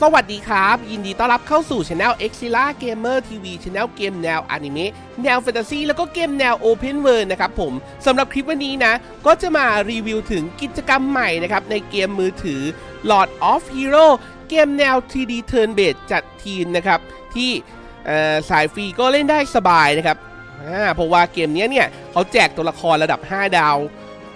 สวัสดีครับ ยินดีต้อนรับเข้าสู่ช anel e x i l a Gamer TV Channel เกมแนวอนิเมะแนวแฟนตาซีแล้วก็เกมแนว Open World นะครับผมสำหรับคลิปวันนี้นะ ก็จะมารีวิวถึงกิจกรรมใหม่นะครับ ในเกมมือถือ Lord of Hero เกมแนว 3D Turn Based จัดทีมนะครับ ที่สายฟรีก็เล่นได้สบายนะครับเพราะว่าเกมนี้เนี่ยเขาแจกตัวละครระดับ 5 ดาว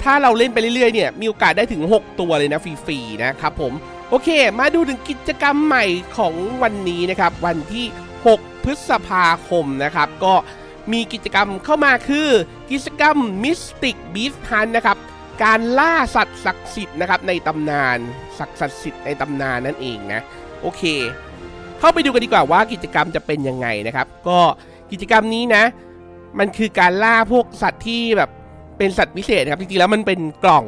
ถ้าเราเล่นไปเรื่อยๆเนี่ยมีโอกาสได้ถึง 6 ตัวเลยนะฟรีๆนะครับผม โอเค มาดูถึงกิจกรรมใหม่ของวันนี้นะครับ วันที่ 6 พฤษภาคมนะครับ ก็มีกิจกรรมเข้ามาคือกิจกรรม Mystic Beast Hunt นะครับ การล่าสัตว์ศักดิ์สิทธิ์นะครับในตำนานสัตว์ศักดิ์สิทธิ์ในตำนานนั่นเองนะ โอเค เข้าไปดูกันดีกว่าว่ากิจกรรมจะเป็นยังไงนะครับ ก็กิจกรรมนี้นะ มันคือการล่าพวกสัตว์ที่แบบเป็นสัตว์พิเศษครับจริงๆแล้วมันเป็นกล่อง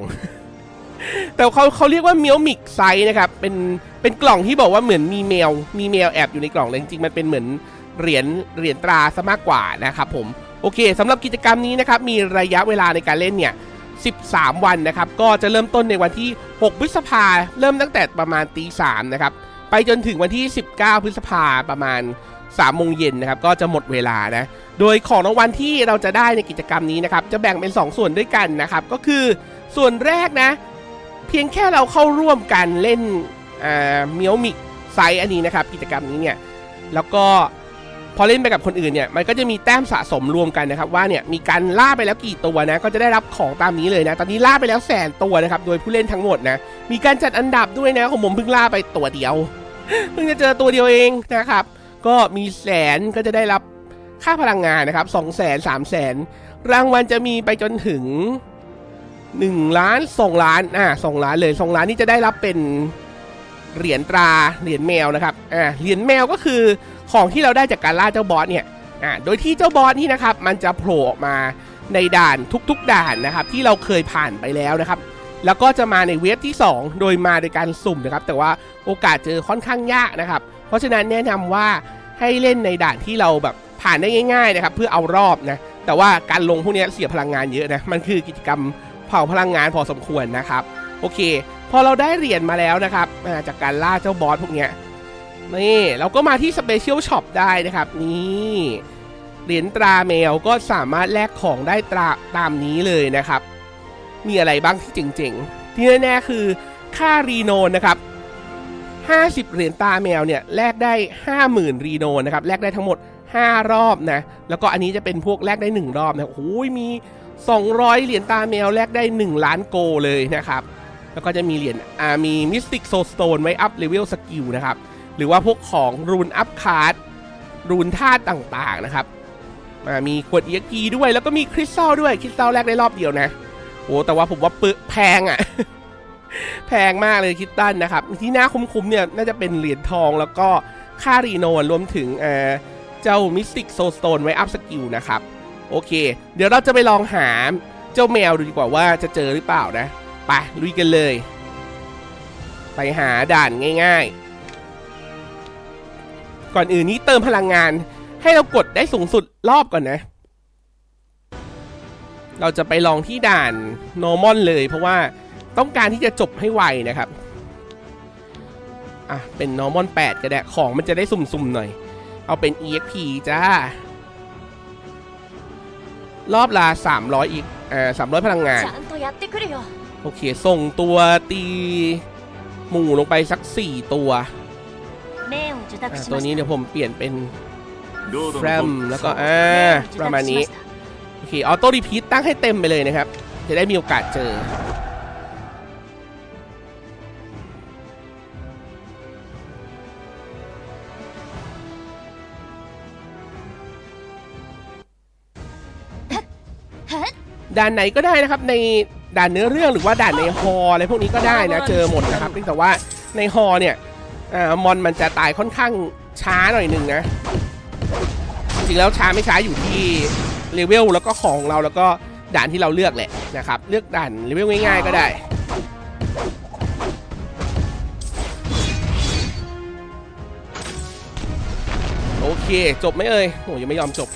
แต่เขาเขาเรียกว่าเมียวมิกไซนะครับ เป็นเป็นกล่องที่บอกว่าเหมือนมีแมว มีแมวแอบอยู่ในกล่องเลยจริงๆมันเป็นเหมือนเหรียญเหรียญตราซะมากกว่านะครับผมโอเคสำหรับกิจกรรมนี้นะครับมีระยะเวลาในการเล่นเนี่ย13 วันนะครับ ก็จะเริ่มต้นในวันที่ 6 พฤษภาเริ่มตั้งแต่ประมาณตีสามนะครับ ไปจนถึงวันที่ 19 พฤษภาประมาณ3โมงเย็นนะครับ ก็จะหมดเวลานะ โดยของรางวัลที่เราจะได้ในกิจกรรมนี้นะครับ จะแบ่งเป็น 2 ส่วนด้วยกันนะครับ ก็คือส่วนแรกนะ เพียงแค่เราเข้าร่วมกันเล่นอ่าเมียวมิกไซอันนี้นะครับ กิจกรรมนี้เนี่ย แล้วก็พอเล่นไปกับคนอื่นเนี่ย มันก็จะมีแต้มสะสมรวมกันนะครับ ว่าเนี่ยมีการล่าไปแล้วกี่ตัวนะ ก็จะได้รับของตามนี้เลยนะ ตอนนี้ล่าไปแล้วแสนตัวนะครับ โดยผู้เล่นทั้งหมดนะ มีการจัดอันดับด้วยนะของผมเพิ่งล่าไปตัวเดียว เพิ่งจะเจอตัวเดียวเองนะครับ ก็มีแสนก็จะได้รับค่าพลังงานนะครับสองแสนสามแสนรางวัลจะมีไปจนถึง หนึ่งล้านสองล้านอ่าสองล้านเลยสองล้านนี่จะได้รับเป็นเหรียญตราเหรียญแมวนะครับอ่าเหรียญแมวก็คือของที่เราได้จากการล่าเจ้าบอสเนี่ยอ่าโดยที่เจ้าบอสนี่นะครับมันจะโผล่ออกมาในด่านทุก ๆ ด่านนะครับ ที่เราเคยผ่านไปแล้วนะครับ แล้วก็จะมาในเวฟที่ 2 โดยมาโดยการสุ่มนะครับ แต่ว่าโอกาสเจอค่อนข้างยากนะครับ เพราะฉะนั้นแนะนำว่าให้เล่นในด่านที่เราแบบผ่านได้ง่าย ๆ นะครับ เพื่อเอารอบนะแต่ว่าการลงพวกนี้เสียพลังงานเยอะนะมันคือกิจกรรม เผาพลังงานพอสมควรนะครับ โอเค พอเราได้เหรียญมาแล้วนะครับจากการล่าเจ้าบอสพวกเนี้ยนี่เราก็มาที่สเปเชียลช็อปได้นะครับ นี่เหรียญตราแมวก็สามารถแลกของได้ตราตามนี้เลยนะครับ มีอะไรบ้างที่เจ๋งๆ ที่แน่ๆคือค่ารีโนนนะครับ50 เหรียญตาแมวเนี่ยแลกได้ 50,000 รีโนนนะครับแลกได้ทั้งหมด 5 รอบนะแล้วก็อันนี้จะเป็นพวกแลกได้ 1 รอบนะโอ้ยมี 200 เหรียญตาแมวแลกได้ 1 ล้านโกเลยนะครับ แล้วก็จะมีเหรียญอ่ามีมิสติกโซสโตนไว้อัพเลเวลสกิลนะครับ หรือว่าพวกของรูนอัพคาร์ดรูนธาตุต่างๆนะครับอ่ามีขวดเอียกีด้วยแล้วก็มีคริสตัลด้วยคริสตัลแลกได้รอบเดียวนะโอ้แต่ว่าผมว่าปึแพงอะ่ะ แพงมากเลยคิตตันนะครับ ที่น่าคุ้มๆเนี่ยน่าจะเป็นเหรียญทองแล้วก็ค่ารีโนนรวมถึงเออเจ้ามิสติกโซสโตนไว้อัพสกิลนะครับ โอเค เดี๋ยวเราจะไปลองหาเจ้าแมวดูดีกว่าว่าจะเจอหรือเปล่านะ ไปลุยกันเลย ไปหาด่านง่ายๆ ก่อนอื่นนี้เติมพลังงานให้เรากดได้สูงสุดรอบก่อนนะ เราจะไปลองที่ด่าน normal เลยเพราะว่าต้องการที่จะจบให้ไวนะครับ อะ เป็น normal 8 ก็ได้ ของมันจะได้สุ่มๆหน่อย เอาเป็น exp จ้า รอบละ300 อีกเอ่อ300 พลังงาน โอเค ส่งตัวตีหมู่ลงไปสัก 4 ตัว ตัวนี้เดี๋ยวผมเปลี่ยนเป็นแรมแล้วก็อ่าประมาณนี้ โอเค ออโต้รีพีทตั้งให้เต็มไปเลยนะครับ จะได้มีโอกาสเจอ ด่านไหนก็ได้นะครับ ในด่านเนื้อเรื่องหรือว่าด่านในฮออะไรพวกนี้ก็ได้นะเจอหมดนะครับเพียงแต่ว่าในฮอเนี่ยอ่ามอนมันจะตายค่อนข้างช้าหน่อยหนึ่งนะจริงๆแล้วช้าไม่ช้าอยู่ที่เลเวลแล้วก็ของเราแล้วก็ด่านที่เราเลือกแหละนะครับ เลือกด่านเลเวลง่าย ๆ ก็ได้โอเค จบไหมเอ่ยโอ้ยังไม่ยอมจบ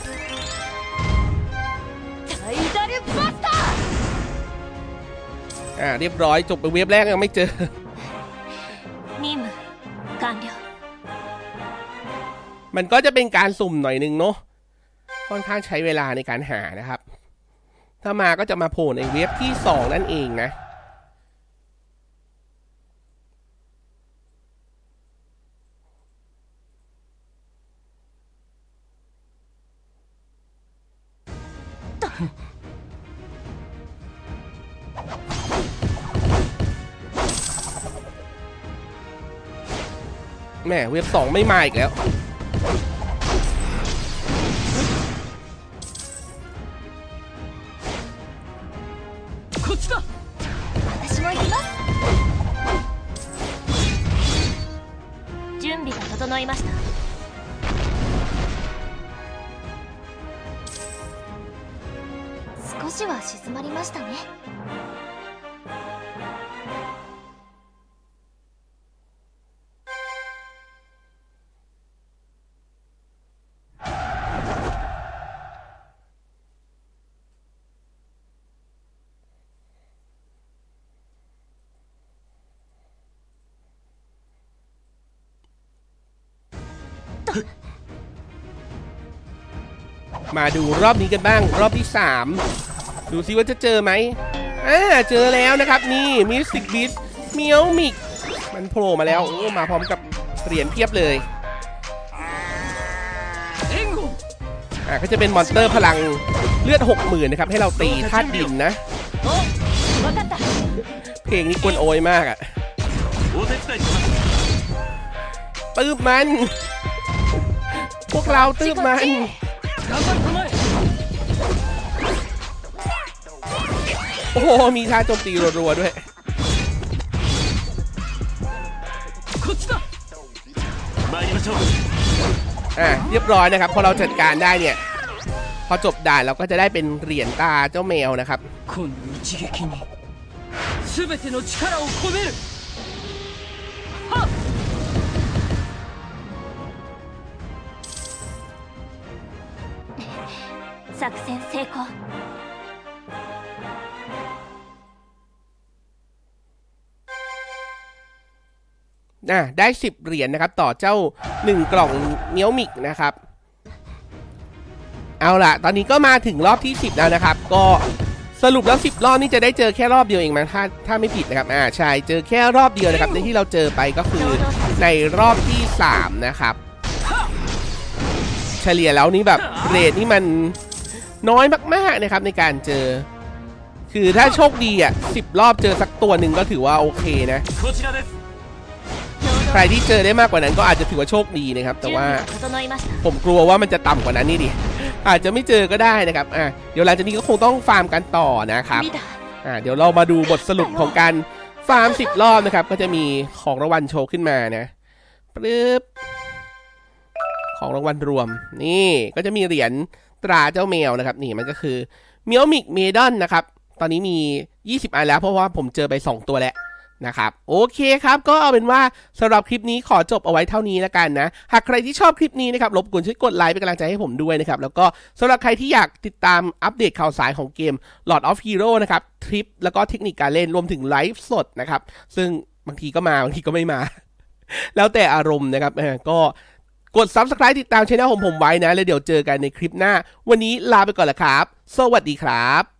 อ่าเรียบร้อยจบไปเว็บแรกยังไม่เจอนี่มการเดียวมันก็จะเป็นการสุ่มหน่อยนึงเนาะค่อนข้างใช้เวลาในการหานะครับ ถ้ามาก็จะมาโผล่ในเว็บที่สองนั่นเองนะ แหม่เว็บสองไม่มาอีกแล้ว こっちだ私も行きます準備が整いました少しは静まりましたね「 มาดูรอบนี้กันบ้าง รอบที่ 3 ดูซิว่าจะเจอไหมอ่าเจอแล้วนะครับนี่มิสติกบิสเมียวมิก มันโผล่มาแล้วโอ้มาพร้อมกับเหรียญเพียบเลยอ่าก็จะเป็นมอนสเตอร์พลังเลือด 60,000นะครับให้เราตีธาตุดินนะ เพลงนี้กวนโอยมากอะตืบมัน พวกเราตืบมัน โอ้โห มีท่าโจมตีรัวๆด้วยเรียบร้อยนะครับ พอเราจัดการได้เนี่ย พอจบด่านเราก็จะได้เป็นเหรียญตาเจ้าแมวนะครับこ作戦成功 อ่ะได้ 10 เหรียญนะครับ ต่อเจ้า 1 กล่องเมียวมิกนะครับ เอาล่ะ ตอนนี้ก็มาถึงรอบที่ 10 แล้วนะครับ ก็สรุปแล้ว 10 รอบนี่จะได้เจอแค่รอบเดียวเองมั้งถ้าถ้าไม่ผิดนะครับอ่าใช่เจอแค่รอบเดียวนะครับ ในที่เราเจอไปก็คือในรอบที่ 3 นะครับ เฉลี่ยแล้วนี่แบบเรทนี่มัน น้อยมากๆนะครับในการเจอ คือถ้าโชคดีอะสิบรอบเจอสักตัวหนึ่งก็ถือว่าโอเคนะ ใครที่เจอได้มากกว่านั้นก็อาจจะถือว่าโชคดีนะครับ แต่ว่าผมกลัวว่ามันจะต่ำกว่านั้นนี่ดิอาจจะไม่เจอก็ได้นะครับอะเดี๋ยวหลังจากนี้ก็คงต้องฟาร์มกันต่อนะครับอะเดี๋ยวเรามาดูบทสรุปของการฟาร์มสิบรอบนะครับ ก็จะมีของรางวัลโชว์ขึ้นมานะปึ๊บของรางวัลรวมนี่ก็จะมีเหรียญ ตราเจ้าแมวนะครับ นี่มันก็คือเมียวมิกเมดอนนะครับ ตอนนี้มี 20 อันแล้วเพราะว่าผมเจอไป 2 ตัวแล้วนะครับโอเคครับ ก็เอาเป็นว่าสำหรับคลิปนี้ขอจบเอาไว้เท่านี้แล้วกันนะ หากใครที่ชอบคลิปนี้นะครับรบกวนช่วยกดไลค์เป็นกำลังใจให้ผมด้วยนะครับ แล้วก็สำหรับใครที่อยากติดตามอัปเดตข่าวสารของเกม Lord of Hero นะครับทริปแล้วก็เทคนิคการเล่นรวมถึงไลฟ์สดนะครับ ซึ่งบางทีก็มาบางทีก็ไม่มา แล้วแต่อารมณ์นะครับก็ กด Subscribe ติดตามช่องของผมไว้นะ แล้วเดี๋ยวเจอกันในคลิปหน้า วันนี้ลาไปก่อนละครับ สวัสดีครับ